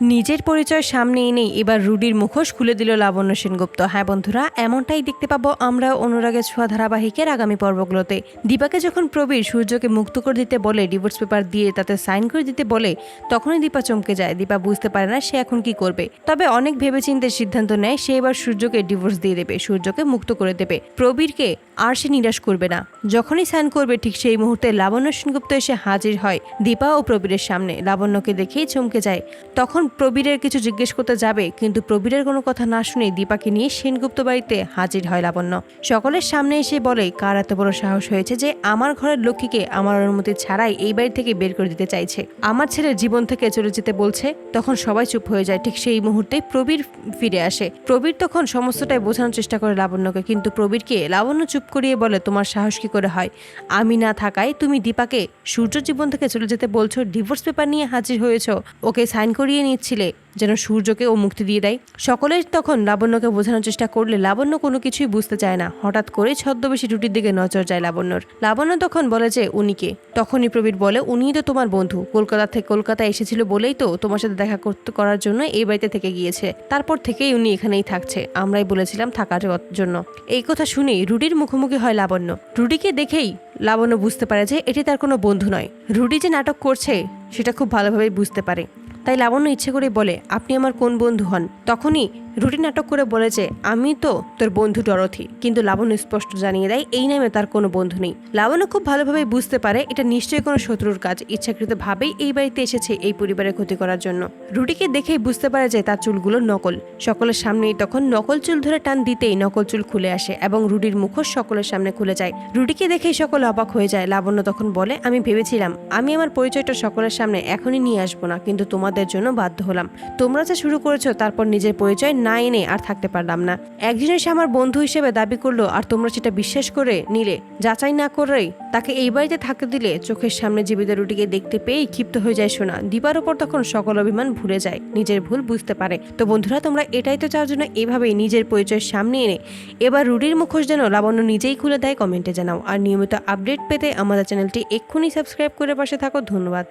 নিজের পরিচয় সামনে এনেই এবার রুডির মুখোশ খুলে দিল লাবণ্য সেনগুপ্ত। হ্যাঁ বন্ধুরা, এমনটাই দেখতে পাবো আমরা অনুরাগের ছোঁয়া ধারাবাহিকের আগামী পর্বগুলোতে। দীপাকে যখন প্রবীর সূর্যকে মুক্ত করে দিতে বলে, ডিভোর্স পেপার দিয়ে তাতে সাইন করে দিতে বলে, তখনই দীপা চমকে যায়। দীপা বুঝতে পারে না সে এখন কি করবে। তবে অনেক ভেবেচিন্তে সিদ্ধান্ত নেয় সে এবার সূর্যকে ডিভোর্স দিয়ে দেবে, সূর্যকে মুক্ত করে দেবে। প্রবীরকে আর সে নিরাশ করবে না। যখনই সাইন করবে, ঠিক সেই মুহূর্তে লাবণ্য সেনগুপ্ত এসে হাজির হয় দীপা ও প্রবীরের সামনে। লাবণ্যকে দেখেই চমকে যায়। তখন প্রবীরের কিছু জিজ্ঞেস করতে যাবে, কিন্তু প্রবীরের কোনো কথা না শুনে দীপাকে নিয়ে সেনগুপ্ত বাড়িতে হাজির হয় লাবণ্য। সকলের সামনে এসে বলে, কার এত বড় সাহস হয়েছে যে আমার ঘরের লক্ষ্মীকে আমার অনুমতি ছাড়াই এই বাড়ি থেকে বের করে দিতে চাইছে? আমার ছেলের জীবন থেকে চলে যেতে বলছে, তখন সবাই চুপ হয়ে যায়। ঠিক সেই মুহূর্তে প্রবীর ফিরে আসে। প্রবীর তখন সমস্তটাই বোঝানোর চেষ্টা করে লাবণ্যকে, কিন্তু প্রবীরকে লাবণ্য চুপ করিয়ে বলে, তোমার সাহস কি করে হয়? আমি না থাকায় তুমি দীপাকে সূর্য জীবন থেকে চলে যেতে বলছো, ডিভোর্স পেপার নিয়ে হাজির হয়েছো, ওকে সাইন করিয়ে নিচ্ছিলে যেন সূর্যকে ও মুক্তি দিয়ে দেয়। সকলেই তখন লাবণ্যকে বোঝানোর চেষ্টা করলে লাবণ্য কোনো কিছুই বুঝতে চায় না। হঠাৎ করে ছদ্মবেশী রুটির দিকে নজর যায় লাবণ্যর। লাবণ্য তখন বলে যে, উনিকে। তখনই প্রবীর বলে, উনিই তো তোমার বন্ধু। কলকাতা থেকে কলকাতায় এসেছিল বলেই তো তোমার সাথে দেখা করতে করার জন্য এই বাড়িতে থেকে গিয়েছে। তারপর থেকেই উনি এখানেই থাকছে। আমরাই বলেছিলাম থাকার জন্য। এই কথা শুনেই রুডির মুখোমুখি হয় লাবণ্য। রুডিকে দেখেই লাবণ্য বুঝতে পারে যে, এটি তার কোনো বন্ধু নয়। রুডি যে নাটক করছে, সেটা খুব ভালোভাবে বুঝতে পারে। তাই লাবণ্য ইচ্ছে করে বলে, আপনি আমার কোন বন্ধু হন? তখনই রুটি নাটক করে বলে যে, আমি তো তোর বন্ধু ডরথি। কিন্তু লাবণ্য স্পষ্ট জানিয়ে দেয়, এই নামে তার কোনো বন্ধু নেই। লাবণ্য খুব ভালোভাবে বুঝতে পারে, এটা নিশ্চয়ই কোনো শত্রুর কাজ। ইচ্ছাকৃতভাবেই এই বাড়িতে এসেছে এই পরিবারের ক্ষতি করার জন্য। রুটিকে দেখেই বুঝতে পারে যে, তার চুলগুলো নকল। সকলের সামনেই তখন নকল চুল ধরে টান দিতেই নকল চুল খুলে আসে এবং রুডির মুখোশ সকলের সামনে খুলে যায়। রুটিকে দেখেই সকলে অবাক হয়ে যায়। লাবণ্য তখন বলে, আমি ভেবেছিলাম, আমি আমার পরিচয়টা সকলের সামনে এখনই নিয়ে আসব না, কিন্তু তোমাদের জন্য বাধ্য হলাম। তোমরা যা শুরু করেছ তারপর নিজের পরিচয় না এনে আর থাকতে পারলাম না। একজন এসে আমার বন্ধু হিসেবে দাবি করল আর তোমরা সেটা বিশ্বাস করে নিলে। যাচাই না করেই তাকে এই বাড়িতে থাকতে দিলে চোখের সামনে জীবিত রুটিকে দেখতে পেয়েই ক্ষিপ্ত হয়ে যায় সোনা। দীপার ওপর তখন সকল অভিমান ভুলে যায়। নিজের ভুল বুঝতে পারে। তো বন্ধুরা, তোমরা এটাই তো চাওয়ার জন্য এভাবেই নিজের পরিচয় সামনে এনে এবার রুডির মুখোশ যেন লাবণ্য নিজেই খুলে দেয় কমেন্টে জানাও। আর নিয়মিত আপডেট পেতে আমাদের চ্যানেলটি এক্ষুনি সাবস্ক্রাইব করে পাশে থাকো। ধন্যবাদ।